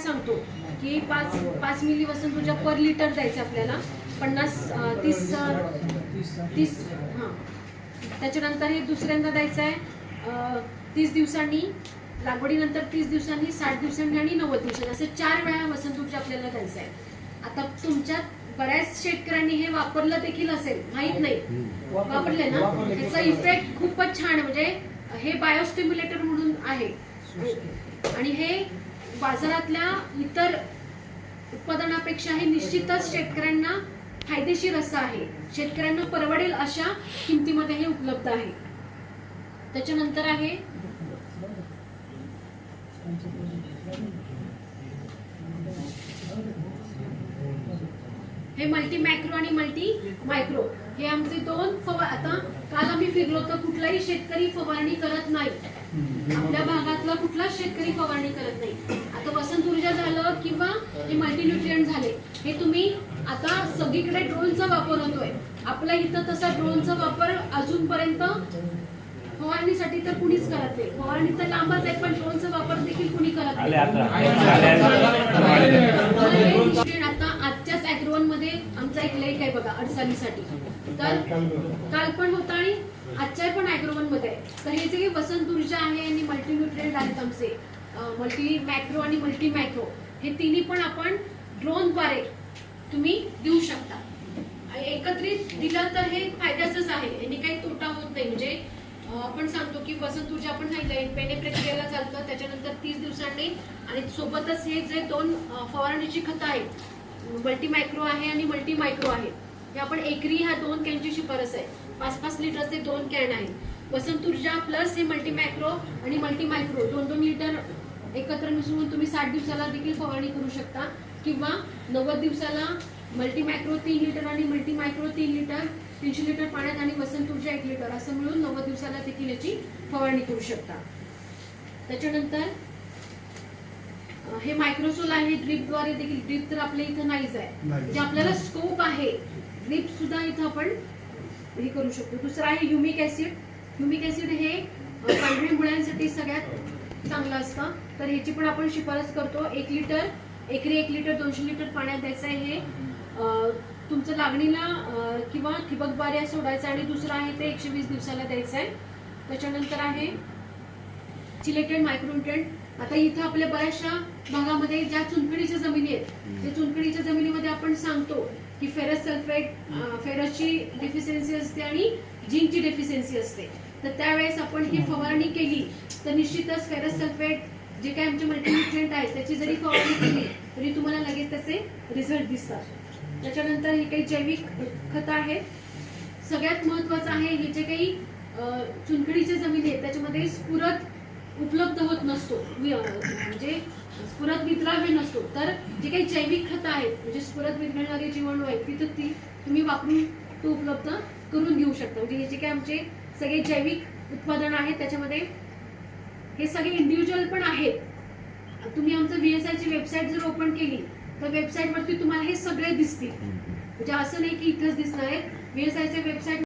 सांगतो की पाच पाच मिली वसन तुझ्या पर लिटर द्यायचं आपल्याला. पन्नास तीस तीस हां. त्याच्यानंतर हे दुसऱ्यांदा द्यायचं आहे तीस दिवसांनी लागवडीनंतर तीस दिवसांनी साठ दिवसांनी आणि नव्वद दिवसांनी. असं चार वेळा वसंत तुमच्या आपल्याला द्यायचं आहे. आता तुमच्या बऱ्याच शेतकऱ्यांनी हे वापरलं देखील असेल माहीत नाही. वापरले ना? त्याचा इफेक्ट खूपच छान म्हणजे हे बायोस्टिम्युलेटर म्हणून आहे. आणि हे बाजारातल्या इतर उत्पादनापेक्षा हे निश्चितच शेतकऱ्यांना फायदेशीर असं आहे. शेतकऱ्यांना परवडेल अशा किमतीमध्ये हे उपलब्ध आहे. त्याच्यानंतर आहे हे मल्टी मॅक्रो आणि मल्टी मायक्रो हे आमचे दोन फवार आता काल आम्ही फिरलो तर कुठलाही शेतकरी फवारणी करत नाही. आपल्या भागातला कुठलाच शेतकरी फवारणी करत नाही. आता वसंत ऊर्जा झालं किंवा हे मल्टीन्यूट्रियंट झाले हे तुम्ही आता सगळीकडे ड्रोनचा वापर होतोय. आपल्या इथं तसा ड्रोनचा वापर अजूनपर्यंत फवारणीसाठी तर कुणीच करत नाही. फवारणी तर लांबच आहे पण ड्रोनचा वापर देखील कुणी करत नाही आता आले मला हे nutrient आता आजच्याच अॅग्रोवनमध्ये आमचा एक लेख आहे बघा अडसालीसाठी तर काल पण होता आणि आजच्या पण अॅग्रोवनमध्ये तर हे जे वसंत ऊर्जा आहे आणि मल्टीन्यूट्रिएंट आहेत आमचे मल्टी मॅक्रो आणि मल्टी मॅक्रो हे तिन्ही पण आपण ड्रोनद्वारे तुम्ही देऊ शकता. आणि एकत्रित दिलं तर हे फायद्याचंच आहे. यांनी काही तोटा होत नाही. म्हणजे आपण सांगतो की वसंत ऊर्जा आपण सांगितलं पेने प्रक्रियेला चालतं त्याच्यानंतर तीस दिवसांनी आणि सोबतच हे जे दोन फवारणीची खतं आहेत मल्टी मायक्रो आहे आणि मल्टी मायक्रो आहे. हे आपण एकरी ह्या दोन कॅनची शिफारस आहे. पाच पाच लिटरचे दोन कॅन आहेत वसंत ऊर्जा प्लस हे मल्टी मायक्रो आणि मल्टी मायक्रो दोन दोन लिटर एकत्र मिसळून तुम्ही साठ दिवसाला देखील फवारणी करू शकता. किंवा नव्वद दिवसाला मल्टी मायक्रो तीन लिटर आणि मल्टी मायक्रो तीन लिटर तीनशे लिटर पाण्यात आणि वसंत ऊर्जा एक लिटर असं मिळून नव्वद दिवसाला देखील याची फवारणी करू शकता. त्याच्यानंतर हे मायक्रोसोल आहे ड्रीपद्वारे देखील ड्रीप तर आपल्या इथं नाहीच आहे. जे आपल्याला स्कोप आहे. ड्रीप सुद्धा इथं आपण हे करू शकतो. दुसरं आहे युमिक ऍसिड युमिक ऍसिड हे पांढऱ्या मुळ्यांसाठी सगळ्यात चांगलं असतं. तर ह्याची पण आपण शिफारस करतो. एक लिटर एकरी एक लिटर दोनशे लिटर पाण्यात द्यायचं आहे हे. तुमचं लागणीला किंवा ठिबकद्वारे सोडायचं आणि दुसरं आहे ते एकशे वीस दिवसाला द्यायचं आहे. त्याच्यानंतर आहे चिलेटेड मायक्रोन्युट्रिएंट आता इथं आपल्या बऱ्याचशा भागामध्ये ज्या चुनखडीच्या जमिनी आहेत त्या चुनखडीच्या जमिनीमध्ये आपण सांगतो की फेरस सल्फेट फेरसची डेफिशियन्सी असते आणि झिंकची डेफिशियन्सी असते. तर त्यावेळेस आपण ही फवारणी केली तर निश्चितच फेरस सल्फेट जे काही आमचे मल्टीन्युट्रिएंट आहेत त्याची जरी फवारणी केली तरी तुम्हाला लगेच त्याचे रिझल्ट दिसतात. त्याच्यानंतर हे काही जैविक खतं आहेत. सगळ्यात महत्वाचं आहे हे जे काही चुनखडीच्या जमिनी आहेत त्याच्यामध्ये स्फुरत उपलब्ध होत नसतो. म्हणजे स्फुरत वितराव्य नसतो. तर जे काही जैविक खतं आहेत म्हणजे स्फुरत विरघळणारी जीवाणू आहेत तिथं ती तुम्ही वापरून तो उपलब्ध करून घेऊ शकता. म्हणजे हे जे काही आमचे सगळे जैविक उत्पादन आहेत त्याच्यामध्ये हे सगळे इंडिव्हिज्युअल पण आहेत. तुम्ही आमचं VSI ची वेबसाईट जर ओपन केली तर वेबसाईट वरती तुम्हाला हे सगळे दिसतील. म्हणजे असं नाही की इथंच दिसणार आहे. VSI च्या वेबसाईट